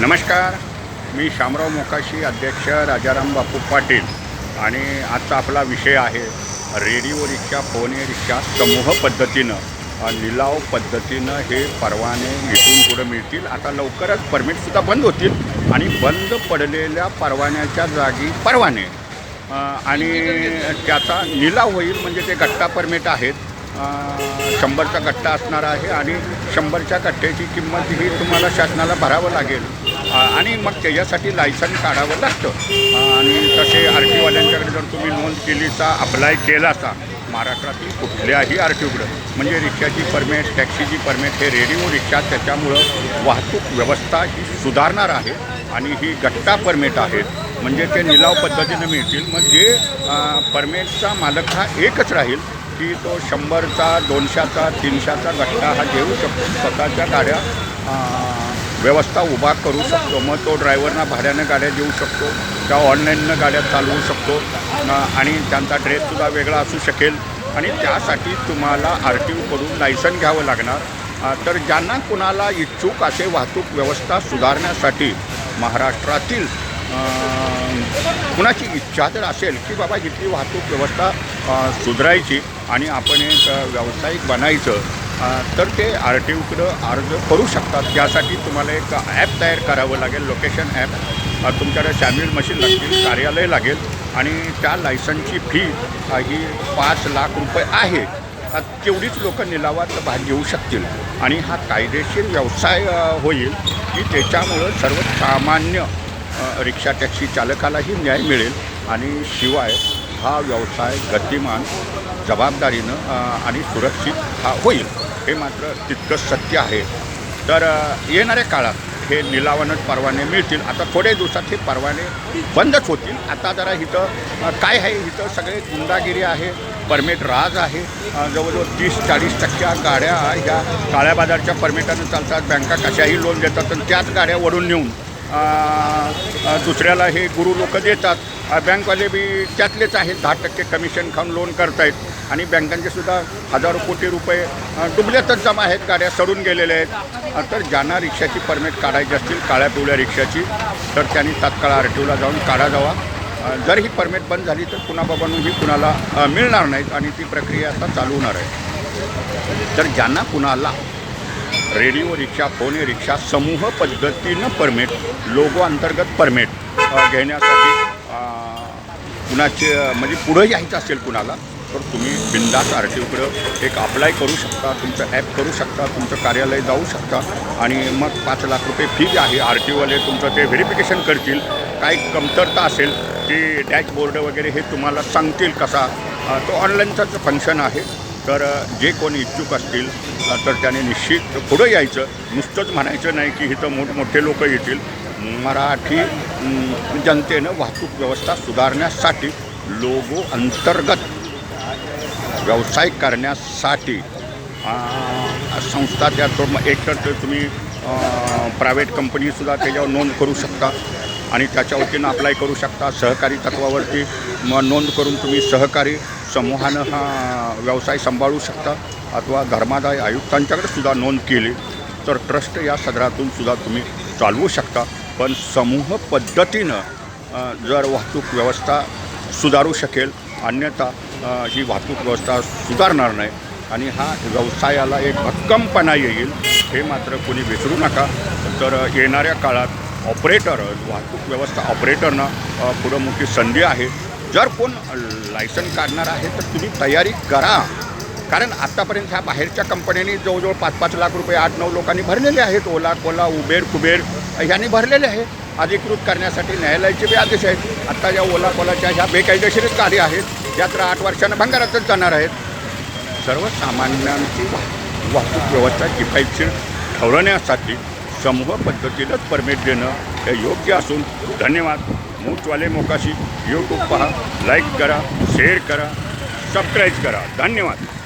नमस्कार. मी शामराव मोकाशी अध्यक्ष राजाराम बापू पाटील. आणि आजचा आपला विषय आहे रेडिओ रिक्षा फोने रिक्षा समूह पद्धतीनं. लिलाव पद्धतीनं हे परवाने इथून पुढं मिळतील. आता लवकरच परमिटसुद्धा बंद होतील. आणि बंद पडलेल्या परवान्याच्या जागी परवाने. आणि त्याचा लिलाव होईल म्हणजे ते गट्टा परमिट आहेत. शंभरचा गट्टा असणार आहे आणि शंभरच्या गट्ट्याची किंमत ही तुम्हाला शासनाला भरावं लागेल. आणि मग त्याच्यासाठी लायसन काढावं लागतं. आणि तसे आर टी वाल्यांच्याकडे जर तुम्ही नोंद केलीचा अप्लाय केलाचा महाराष्ट्रातील कुठल्याही आर टी ओकडं म्हणजे रिक्षाची परमिट टॅक्सीची परमिट हे रेडिओ रिक्षा त्याच्यामुळं वाहतूक व्यवस्था ही सुधारणार आहे आणि ही गट्टा परमिट आहेत. म्हणजे ते निलाव पद्धतीनं मिळतील. मग जे परमिटचा मालक हा एकच राहील की तो शंभरचा दोनशेचा तीनशेचा गट्टा हा घेऊ शकतो. स्वतःच्या गाड्या व्यवस्था उभा करू शकतो. मग तो ड्रायव्हरना भाड्यानं गाड्या देऊ शकतो. त्या ऑनलाईननं गाड्या चालवू शकतो. आणि त्यांचा ड्रेससुद्धा वेगळा असू शकेल. आणि त्यासाठी तुम्हाला आर टी ओकडून लायसन घ्यावं लागणार. तर ज्यांना कुणाला इच्छुक असे वाहतूक व्यवस्था सुधारण्यासाठी महाराष्ट्रातील कुणाची इच्छा जर असेल की बाबा इथली वाहतूक व्यवस्था सुधारायची आणि आपण एक व्यावसायिक बनायचं तर ते आर टी ओकडं अर्ज करू शकतात. त्यासाठी तुम्हाला एक ॲप तयार करावं लागेल लोकेशन ॲप. तुमच्याकडे सॅम्युअल मशीन लागतील कार्यालय लागेल आणि त्या लायसनची फी ही पाच लाख रुपये आहे. तेवढीच लोक निलावात भाग घेऊ शकतील. आणि हा कायदेशीर व्यवसाय होईल की त्याच्यामुळं सर्वसामान्य रिक्षा टॅक्सी चालकालाही न्याय मिळेल. आणि शिवाय हा व्यवसाय गतिमान जबाबदारीनं आणि सुरक्षित हा होईल हे मात्र तितकंच सत्य आहे. तर येणाऱ्या काळात हे निलावानच परवाने मिळतील. आता थोड्या दिवसात हे परवाने बंदच होतील. आता जरा इथं काय आहे? इथं सगळे गुंडागिरी आहे परमिट राज आहे जवळजवळ तीस चाळीस टक्क्या गाड्या ह्या काळ्या बाजारच्या परमिटानं चालतात. बँका कशाही लोन देतात आणि त्याच गाड्या वडून नेऊन दुसऱ्याला हे गुरु लोक देतात. बँकवाले बी त्यातलेच आहेत दहा टक्के कमिशन खाऊन लोन करतायत. आणि बँकांचे सुद्धा हजारो कोटी रुपये डुबल्यातच जमा आहेत गाड्या सडून गेलेल्या आहेत. तर ज्यांना रिक्षाची परमिट काढायची असतील काळ्या पिवळ्या रिक्षाची तर त्यांनी तात्काळ आर टी ओला जाऊन काढा जावा. जर ही परमिट बंद झाली तर पुन्हा बाबांनो ही कुणाला मिळणार नाहीत आणि ती प्रक्रिया आता चालू होणार आहे. तर ज्यांना कुणाला रेडिओ रिक्षा फोने रिक्षा समूह पद्धतीनं परमिट लोगो अंतर्गत परमिट घेण्यासाठी कुणाचे म्हणजे पुढं यायचं असेल कुणाला तर तुम्ही बिंदास आर टी ओकडं एक अप्लाय करू शकता तुमचं ॲप करू शकता तुमचं कार्यालय जाऊ शकता. आणि मग पाच लाख रुपये फी आहे आर टी ओवाले तुमचं ते व्हेरिफिकेशन करतील. काही कमतरता असेल की डॅशबोर्ड वगैरे हे तुम्हाला सांगतील कसा. तो ऑनलाईनचाच फंक्शन आहे. तर जे कोणी इच्छुक असतील तर त्याने निश्चित पुढं यायचं. नुसतंच म्हणायचं नाही की इथं मोठमोठे लोक येतील. मराठी जनतेनं वाहतूक व्यवस्था सुधारण्यासाठी लोगो अंतर्गत व्यवसाय करण्यासाठी संस्था त्या एकतर एक तर ते तुम्ही प्रायव्हेट कंपनीसुद्धा त्याच्यावर नोंद करू शकता आणि त्याच्या वतीनं अप्लाय करू शकता. सहकारी तत्वावरती म नोंद करून तुम्ही सहकारी समूहानं हा व्यवसाय सांभाळू शकता अथवा धर्मादाय आयुक्तांच्याकडे सुद्धा नोंद केली तर ट्रस्ट या सदरातून सुद्धा तुम्ही चालवू शकता. पण समूह पद्धतीनं जर वाहतूक व्यवस्था सुधारू शकेल अन्यथा ही वाहतूक व्यवस्था सुधारणार नाही आणि हा व्यवसायाला एक भक्कमपणा येईल हे मात्र कोणी विसरू नका. तर येणाऱ्या काळात ऑपरेटर वाहतूक व्यवस्था ऑपरेटरना पुढं मोठी संधी आहे. जर कोण लायसन काढणार आहे तर तुम्ही तयारी करा. कारण आत्तापर्यंत ह्या बाहेरच्या कंपन्यांनी जवळजवळ पाच पाच लाख रुपये आठ नऊ लोकांनी भरलेले आहेत. ओला कोला उबेर कुबेर यांनी भरलेले आहे. अधिकृत करण्यासाठी न्यायालयाचे बी आदेश आहेत. आत्ता ज्या ओला कोलाच्या ह्या बेकायदेशीरच कार्य आहेत. या तर आठ वर्षानं भंगारातच जाणार आहेत. सर्वसामान्यांची वाहतूक व्यवस्था किफायतशीर ठरवण्यासाठी समूह पद्धतीनंच परमिट देणं हे योग्य असून धन्यवाद. मूचवाले मोकाशी. यूट्यूब पहा. लाईक करा. शेअर करा. सबस्क्राईब करा. धन्यवाद.